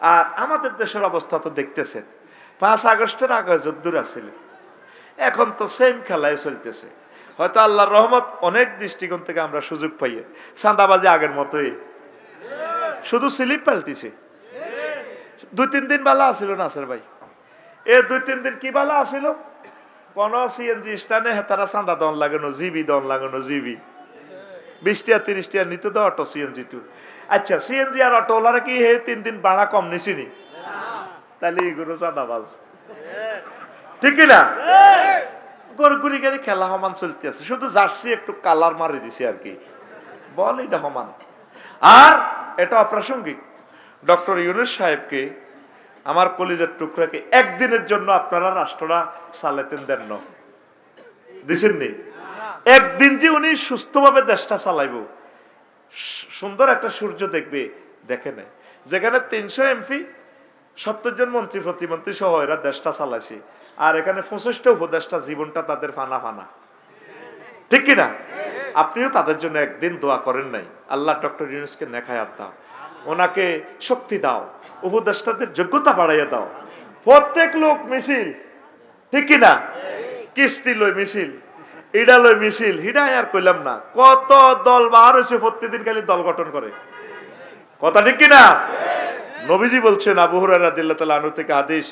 আর আমাদের দেশের অবস্থা তো দেখতেছেন পাঁচ আগস্টের আগে যদ্দুর আছিল এখন তো সেম খেলায় চলতেছে। হয়তো আল্লাহর রহমত অনেক দৃষ্টিকোণ থেকে আমরা সুযোগ পাইয়ে চাঁদাবাজি আগের মতোই। শুধু স্লিপ পাল্টিছে। দুই তিন দিন বালা আসিল নাসের ভাই। এ দুই তিন দিন কি বালা আসিল? কোন সিএনজি স্টানে হেতারা চাঁদা দন লাগানো, জিবি দন লাগানো, জিবি। বিশ টিয়া তিরিশ টিয়া নিতে তো অটো সিএনজি টু আচ্ছা সিএনজি আর অটো ওলারা কি হে তিন দিন ভাড়া কম নিছিনি তাহলে এগুলো চাঁদাবাজ ঠিক না? গরগুরি গাড়ি খেলা সমান চলতে আছে। শুধু জার্সি একটু কালার মারি দিছে আর কি। বল এটা সমান। আর এটা অপ্রাসঙ্গিক। ডক্টর ইউনুস সাহেবকে, আমার কলিজের টুকরাকে একদিনের জন্য আপনারা রাষ্ট্ররা চালাতেন দেন দিছেননি একদিন যে উনি সুস্থভাবে দেশটা চালাইব। সুন্দর একটা সূর্য দেখবে, দেখে নাই যেখানে তিনশো এমপি, সত্তর জন মন্ত্রী, প্রতিমন্ত্রী সহ এরা দেশটা চালাইছে। আর এখানে পঁচিশটা উপদেশটা জীবনটা তাদের ফানা ফানা। ঠিক কিনা? আপনিও তাদের জন্য একদিন দোয়া করেন নাই। আল্লাহ ডক্টর ইউনুসকে নেখায়াত দাও। ওনাকে শক্তি দাও। উপদেষ্টাদের যোগ্যতা বাড়াইয়া দাও। প্রত্যেক লোক মিছিল। ঠিক কিনা? কিস্তি লই মিছিল। ইডা লই মিছিল হিডাই আর কইলাম না। কত দল বার হয়েছে প্রত্যেকদিন খালি দল গঠন করে। কথা ঠিক কিনা? নবীজি বলছেন, আবু হুরায়রা রাদিয়াল্লাহু তাআলা আনহু থেকে হাদিস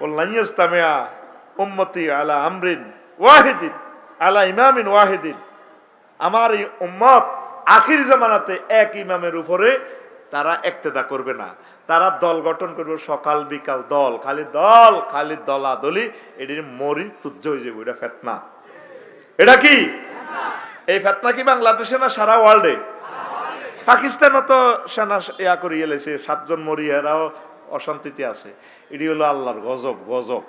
ওয়াল্লাহি ইস্তামিয়া উম্মতি আলা আমরিন ওয়াহিদিন, আলা ইমামিন ওয়াহিদিন। আমার এই উম্মত আখির জামানাতে এক ইমামের উপরে তারা একতেদা করবে না। তারা দল গঠন করবে সকাল, বিকাল দল, খালি দল, খালি দলা দলি এটির মরি তুজ্জ হয়ে যাবে, এটা ফেতনা। এটা কি? এই ফেতনা কি বাংলাদেশে না সারা ওয়ার্ল্ডে? পাকিস্তানও তো সেনা ইয়া করিয়ে লেছে সাতজন মরি এরাও অশান্তিতে আছে। এটি হলো আল্লাহর গজব গজব।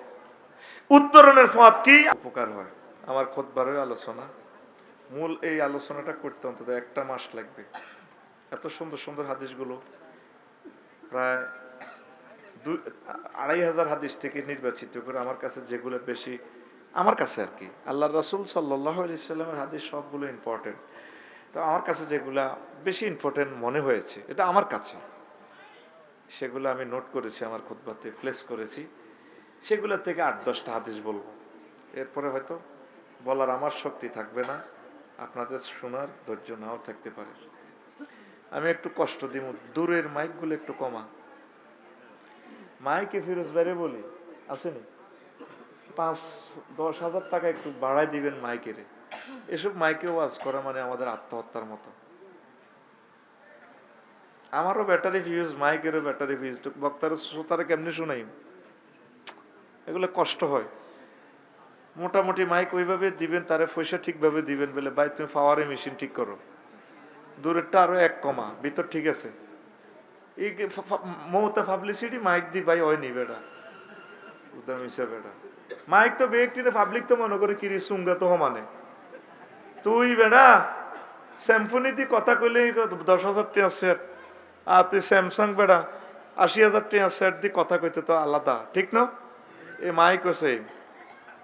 উত্তরণের পথ কি? উপকার হয়। আমার খোদবারের আলোচনা। মূল এই আলোচনাটা করতে অন্তত একটা মাস লাগবে। এত সুন্দর সুন্দর হাদিসগুলো। প্রায় দুই, আড়াই হাজার হাদিস থেকে নির্বাচিত করে আমার কাছে যেগুলো বেশি আমার কাছে আর কি। আল্লাহ রাসুল সাল্লাহ সাল্লামের হাদিস সবগুলো ইম্পর্টেন্ট তো আমার কাছে যেগুলা বেশি ইম্পর্টেন্ট মনে হয়েছে, এটা আমার কাছে। সেগুলো আমি নোট করেছি, আমার খুতবাতে প্লেস করেছি। সেগুলো থেকে আট দশটা হাদিস বলব। এরপরে হয়তো বলার আমার শক্তি থাকবে না, আপনাদের শোনার ধৈর্য নাও থাকতে পারে। আমি একটু কষ্ট দিব, দূরের মাইকগুলো একটু কমা। মাইকে ফিরোজ বাইরে বলি, আসেনি? পাঁচ, দশ হাজার টাকা একটু বাড়াই দিবেন মাইকেরে। এসব মাইকে ওয়াজ করা মানে আমাদের আত্মহত্যার মতো। আমারও ব্যাটারি ফিউজ মাইকেরও ব্যাটারি ফিউজ বক্তার শ্রোতারা কেমনি শুনাই এগুলো কষ্ট হয়। মোটামুটি মাইক ওইভাবে দিবেন, তারে পয়সা ঠিকভাবে দিবেন বলে, ভাই, তুমি পাওয়ারে মেশিন ঠিক করো। দূরেরটা আরও এক কমা, ভিতর ঠিক আছে। এই মমতা পাবলিসিটি মাইক দি ভাই হয় নি উদাম হিসাবে বেটা। মাইক তো ব্যক্তিতে পাবলিক তো মনে করে কিরি সুঙ্গা তো মানে তুই বেড়া স্যামফোনি দি কথা কইলে দশ হাজার টাকা সেট আর তুই স্যামসাং বেড়া আশি হাজার টাকা সেট দি কথা কইতে তো আলাদা, ঠিক না? এ মাইক আছে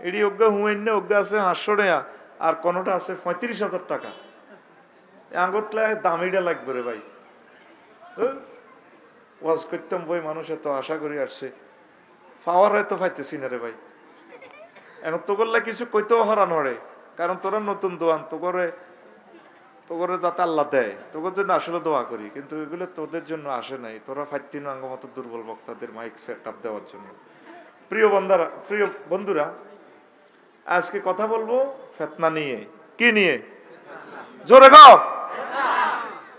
এডি অজ্ঞা হুঁয়েন অজ্ঞা আছে হাঁসশো টাকা, আর কোনোটা আছে পঁয়ত্রিশ হাজার টাকা। আঙ্গুরটা দামিটা লাগবে রে ভাই। হ্যাঁ? ওয়াজ করতাম বই মানুষ এত আশা করি আসছে। পাওয়ার হয়তো পাইতেছি না রে ভাই। এখন তোগরলা কিছু কইতেও হরান হরে কারণ তোরা নতুন দোয়ান, তোগরে তোগরে যাতে আল্লাহ দেয়, তোগর জন্য আসলে দোয়া করি। কিন্তু এগুলো তোদের জন্য আসে নাই। তোরা ফাইতিন আঙ্গ মতো দুর্বল বক্তাদের মাইক সেট আপ দেওয়ার জন্য। প্রিয় বন্ধারা, প্রিয় বন্ধুরা, আজকে কথা বলব ফেতনা নিয়ে। কি নিয়ে? জোরে গাও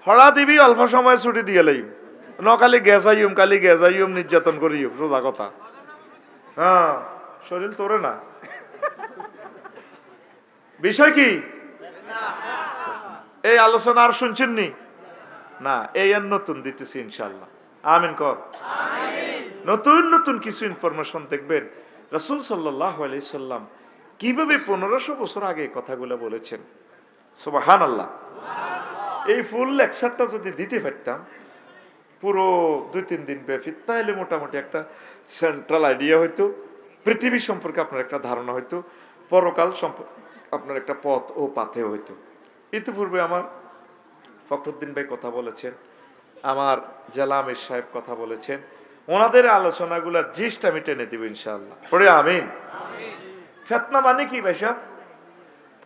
হড়া দিবি, অল্প সময় ছুটি দিয়ে লাইম ন কালি গেছাইম কালি গেছাইম নির্যাতন করিও সোজা কথা। হ্যাঁ শরীর তোরে না। বিষয় কি? এই আলোচনা আর শুনছেন নি? না, এই আর নতুন দিতেছি ইনশাল্লাহ আমিন কর। নতুন নতুন কিছু ইনফরমেশন দেখবেন। রসুল সাল্লাম কীভাবে পনেরোশো বছর আগে কথাগুলো বলেছেন? সুবাহান আল্লাহ এই ফুল লেকচারটা যদি দিতে পারতাম, পুরো দুই তিন দিন ব্যাপী, তাহলে মোটামুটি একটা সেন্ট্রাল আইডিয়া হইতো, পৃথিবী সম্পর্কে আপনার একটা ধারণা হইতো, পরকাল সম্পর্কে আপনার একটা পথ ও পাথে হইতো। ইতিপূর্বে আমার ফখরুদ্দিন ভাই কথা বলেছেন, আমার জেলা আমির সাহেব কথা বলেছেন, ওনাদের আলোচনাগুলা জিস্ট আমি টেনে দিব ইনশাল্লাহ পড়ে আমিন। ফেতনা মানে কি ভাইসা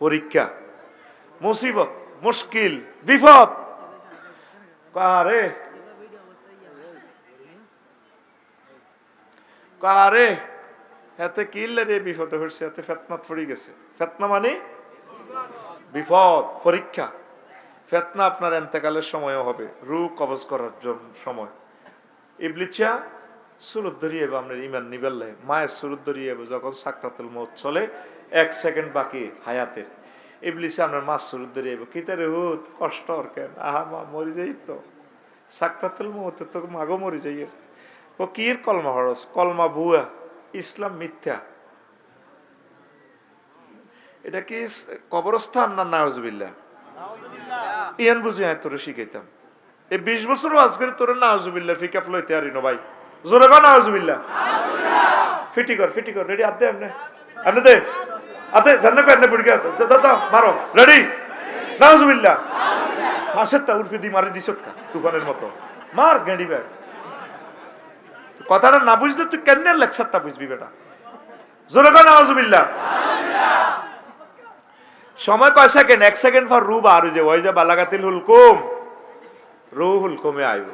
পরীক্ষা, মুসিবত, মুশকিল, বিপদ। কারে? কারে? এতে কিল্লে রে বিপদে হচ্ছে এতে ফেতনাত পড়ে গেছে। ফেতনা মানে? বিপদ, পরীক্ষা। ফেতনা আপনার এন্তেকালের সময়ও হবে, রু কবজ করার সময়। ইবলিচা সুরত ধরিয়ে আপনার ইমান নিবেললে মায়ের সুরত ধরিয়ে যখন সাকরাতুল মত চলে, এক সেকেন্ড বাকি হায়াতের। ইবলিসে আপনার মাছ সুরত ধরিয়ে কিতারে হুত? কষ্ট আর কেন? আহা মা, মরি যাই তো। সাকরাতুল মতে তো মাগো মরি যাই ও কির কলমা হরস কলমা বুয়া ইসলাম মিথ্যা। এটা কি কবরস্থান না নাউজবিল্লা ইয়ান বুঝি হ্যাঁ তোরে শিখাইতাম। এই বিশ বছর আজ করে তোরে নাউজবিল্লা ফিকাপ লইতে আরি ভাই। জোরে কর নাউজবিল্লা ফিটি কর ফিটি কর রেডি আদে আমনে। আমনে দে। আতে জান্না কর নে বুড়ি গা দাদা মারো। রেডি নাউজবিল্লা হাসেরটা উর্ফে দি মারি দিছত কা? তুফানের মতো। মার গেঁড়ি ব্যাগ। কথাটা না বুঝলে তুই কেন লেকচারটা বুঝবি বেটা? জোরে কর সময় কয় সেকেন্ড? এক সেকেন্ড পর রু বার যে, ওই যে বালাগাতিল হুলকুম। রু হুলকুমে আইব।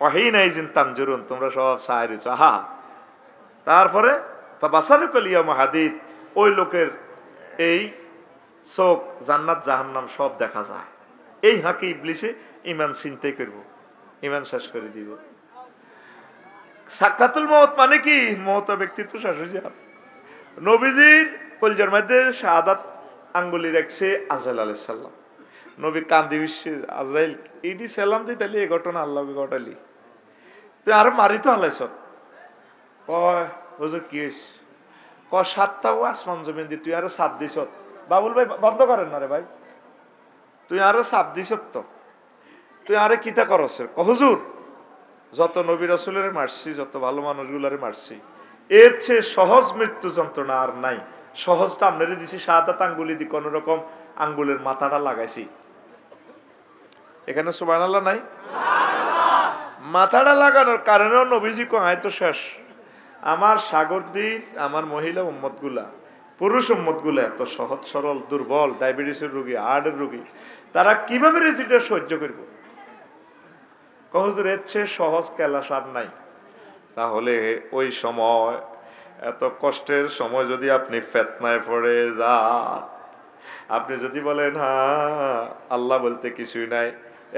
অহি নাই জিন তানজুরুন, তোমরা সব সাহায্য আহা। তারপরে বাসারে কলিয়া মাহাদিদ ওই লোকের এই চোখ জান্নাত, জাহান্নাম সব দেখা যায়। এই হাঁকে ইবলিসে ইমান চিন্তাই করব। ইমান শেষ করে দিব। সাক্ষাতুল মত মানে কি? মত ব্যক্তিত্ব যায় নবীজির কলজার মধ্যে শাহাদাত আঙ্গুলি রাখছে আজরাইল আলাইহিস সালাম। নবী কান্দি হইছে আজরাইল, ইডি সালাম দি, তাহলে এই ঘটনা আল্লাহকে ঘটালি। তুই আর মারি তো হুজুর, কি হয়েছে ক সাতটাও আসমান জমিন দি, তুই আরও সাপ দিছ। বাবুল ভাই, বন্ধ করেন না রে ভাই। তুই আরও সাপ দিছ তো। তুই আরে কিতা করস? ক হুজুর যত নবী রসুলের মারছি, যত ভালো মানুষগুলারে মারছি, এর চেয়ে সহজ মৃত্যু যন্ত্রণা আর নাই। সহজটা আপনারে দিছি, সাদাত আঙ্গুলি দি কোন রকম আঙ্গুলের মাথাটা লাগাইছি। এখানে সুবান আল্লাহ নাই? মাথাটা লাগানোর কারণেও নবীজি কয় তো শেষ। আমার সাগরদীর, আমার মহিলা উম্মতগুলা পুরুষ উম্মতগুলা এত সহজ, সরল, দুর্বল, ডায়াবেটিসের রোগী, হার্টের রোগী, তারা কীভাবে রেজিটা সহ্য করবে? কহজুর এর চেয়ে সহজ কেলাস আর নাই। তাহলে ওই সময়, এত কষ্টের সময় যদি আপনি ফেতনায় পড়ে যান, আপনি যদি বলেন হ্যাঁ আল্লাহ বলতে কিছুই নাই,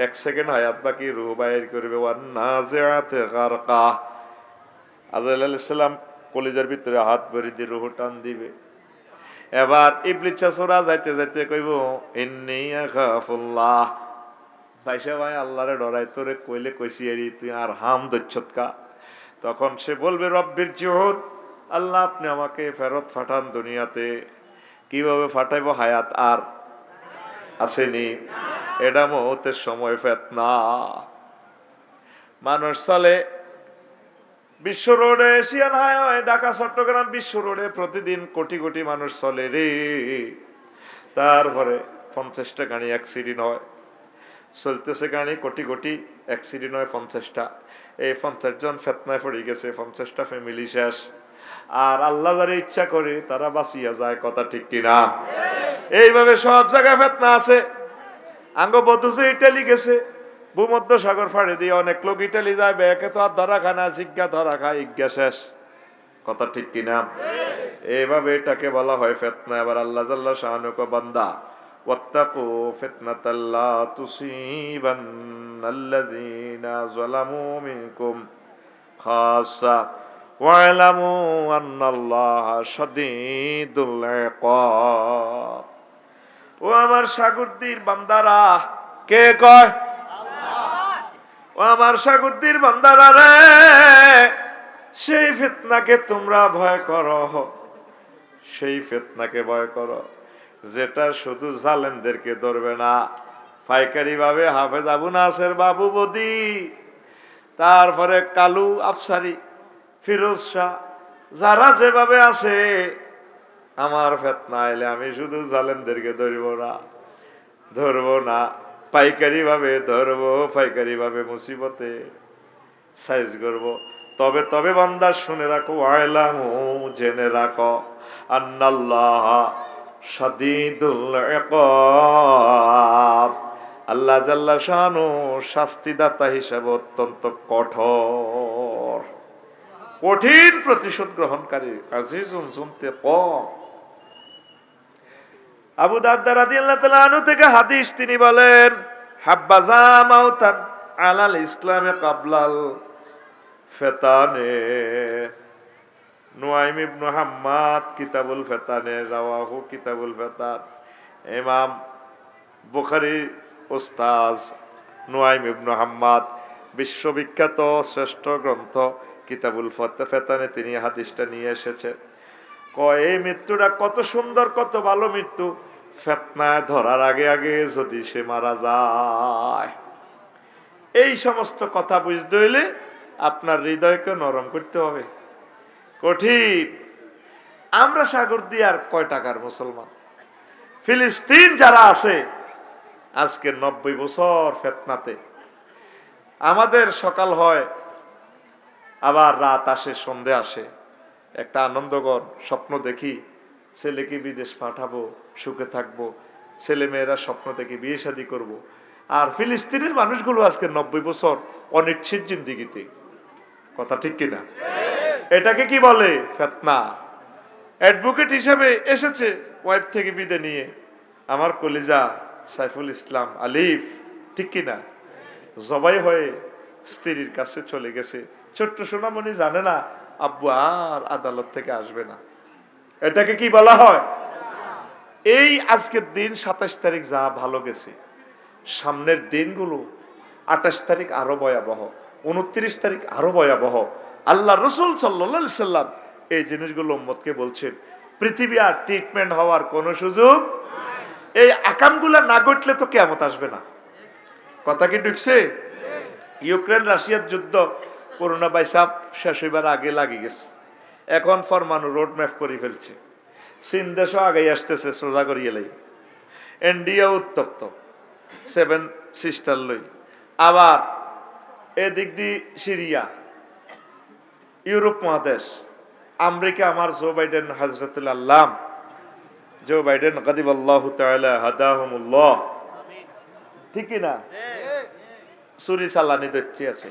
এক সেকেন্ড হায়াত বাকি, রুহ বাইর করবে সালাম কলিজার ভিতরে হাত ভরি দিয়ে রুহ টান দিবে। এবার ইবলিচ্ছা সোরা যাইতে যাইতে কইব, ইন্নী আখাফুল্লাহ। ভাইসা ভাই আল্লাহরে ডরাই তোরে কইলে কইছি এরি, তুই আর হাম দচ্ছতকা তখন সে বলবে, রব্বির জিহন আল্লাহ আপনি আমাকে ফেরত ফাটান দুনিয়াতে। কীভাবে ফাটাইব হায়াত আর আসেনি। এটা মহতের সময়, ফেতনা। মানুষ চলে বিশ্ব রোডে, এশিয়ান হাইওয়ে, ঢাকা, চট্টগ্রাম, বিশ্ব রোডে প্রতিদিন কোটি কোটি মানুষ চলে রে। তারপরে পঞ্চাশটা গাড়ি অ্যাক্সিডেন্ট হয়। চলতেছে গাড়ি, কোটি কোটি অ্যাক্সিডেন্ট হয় পঞ্চাশটা। এই পঞ্চাশ জন ফেতনায় পড়ে গেছে, পঞ্চাশটা ফ্যামিলি শেষ। আর আল্লাহ যারা ইচ্ছা করে, তারা বাঁচিয়া যায়, কথা ঠিক কিনা? এইভাবে সব জায়গায় ফেতনা আছে। আঙ্গ বধুছে ইটালি গেছে, ভূমধ্য সাগর ফাড়ে দিয়ে অনেক লোক ইটালি যায়, ব্যাকে তো আর ধরা খায় না, জিজ্ঞা ধরা খায়, ইজ্ঞা শেষ। কথা ঠিক কিনা? এইভাবে এটাকে বলা হয় ফেতনা। এবার আল্লাহ জাল্লাহ শাহানুক বান্দা واتقوا فتنة لا تصيبن الذين ظلموا منكم خاصة واعلموا أن الله شديد العقاب ও আমার সাগরদির বান্দারা কে কয় ও আমার সাগরদির বান্দারা রে সেই ফিতনাকে তোমরা ভয় করো সেই ফিতনাকে ভয় করো যেটা শুধু জালেমদেরকে ধরবে না। পাইকারি ভাবে হাফেজ আবু নাসের বাবু বদি, তারপরে কালু আফসারি, ফিরোজ শাহ, যারা যেভাবে আছে, আমার ফেতনা এলে আমি শুধু জালেমদেরকে ধরব না, ধরবো না। পাইকারি ভাবে ধরবো পাইকারি ভাবে মুসিবতে সাইজ করব। তবে তবে বান্দা শুনে রাখো আয়লাম জেনে রাখো, আন্নাল্লাহ সাদিদুল ইকাব আল্লাহ জাল্লা শানু শাস্তিদাতা হিসেবে অত্যন্ত কঠোর। কঠিন প্রতিশোধ গ্রহণকারী আজিজুন শুনতে কম আবু দারদা রাদিয়াল্লাহু তাআলা আনহু থেকে হাদিস তিনি বলেন হাব্বাজা মাউতান আলাল ইসলামে কাবলাল ফেতানে। নুয়াইম ইবনু হাম্মাদ কিতাবুল ফেতানে রাওয়াহু কিতাবুল ফেতান ইমাম বুখারী উস্তাজ নুয়াইম ইবনু হাম্মাদ, বিশ্ববিখ্যাত শ্রেষ্ঠ গ্রন্থ কিতাবুল ফতে ফেতানে তিনি হাদিসটা নিয়ে এসেছে। কয়, এই মৃত্যুটা কত সুন্দর, কত ভালো মৃত্যু। ফেতনায় ধরার আগে আগে যদি সে মারা যায়। এই সমস্ত কথা বুঝতে হইলে আপনার হৃদয়কে নরম করতে হবে। কঠিন। আমরা সাগর দিয়ে আর কয় টাকার মুসলমান? ফিলিস্তিন যারা আছে, আজকে নব্বই বছর ফেতনাতে। আমাদের সকাল হয়, আবার রাত আসে, সন্ধে আসে। একটা আনন্দকর স্বপ্ন দেখি, ছেলেকে বিদেশ পাঠাবো, সুখে থাকব ছেলে মেয়েরা স্বপ্ন দেখে বিয়ে শাদী করব। আর ফিলিস্তিনের মানুষগুলো আজকে নব্বই বছর অনিচ্ছিত জিন্দিগিতে। কথা ঠিক কিনা? এটাকে কি বলে? ফেতনা। অ্যাডভোকেট হিসেবে এসেছে ওয়াইফ থেকে বিদে নিয়ে। আমার কলিজা সাইফুল ইসলাম আলিফ, ঠিক কিনা জবাই হয়ে স্ত্রীর কাছে চলে গেছে। ছোট্ট সোনামণি জানে না, আব্বু আর আদালত থেকে আসবে না। এটাকে কি বলা হয়? এই আজকের দিন সাতাশ তারিখ যা ভালো গেছে। সামনের দিনগুলো আঠাশ তারিখ আরও ভয়াবহ, উনত্রিশ তারিখ আরও ভয়াবহ। আল্লাহ রসুল সাল্লা সাল্লাম এই জিনিসগুলো উম্মতকে বলছেন, পৃথিবী আর ট্রিটমেন্ট হওয়ার কোনো সুযোগ এই আকামগুলা না ঘটলে তো কেমত আসবে না। কথা কি ঢুকছে? ইউক্রেন রাশিয়ার যুদ্ধ করোনা বাইসাপ শেষ হইবার আগে লাগে গেছে। এখন ফরমানু রোড ম্যাপ করে ফেলছে। চীন দেশও আগে আসতেছে, সোজা করিয়ে লাই। ইন্ডিয়া উত্তপ্ত সেভেন সিস্টার লই। আবার এদিক দিয়ে সিরিয়া ইউরোপ মহাদেশ। আমেরিকা আমার জো বাইডেন হাজরতুল আল্লাহ জো বাইডেন কাদিব আল্লাহ হাদাহমুল্লাহ। হাদাহুমুল্লাহ ঠিক কি না? চুরি চালানি দৈত্যি আছে।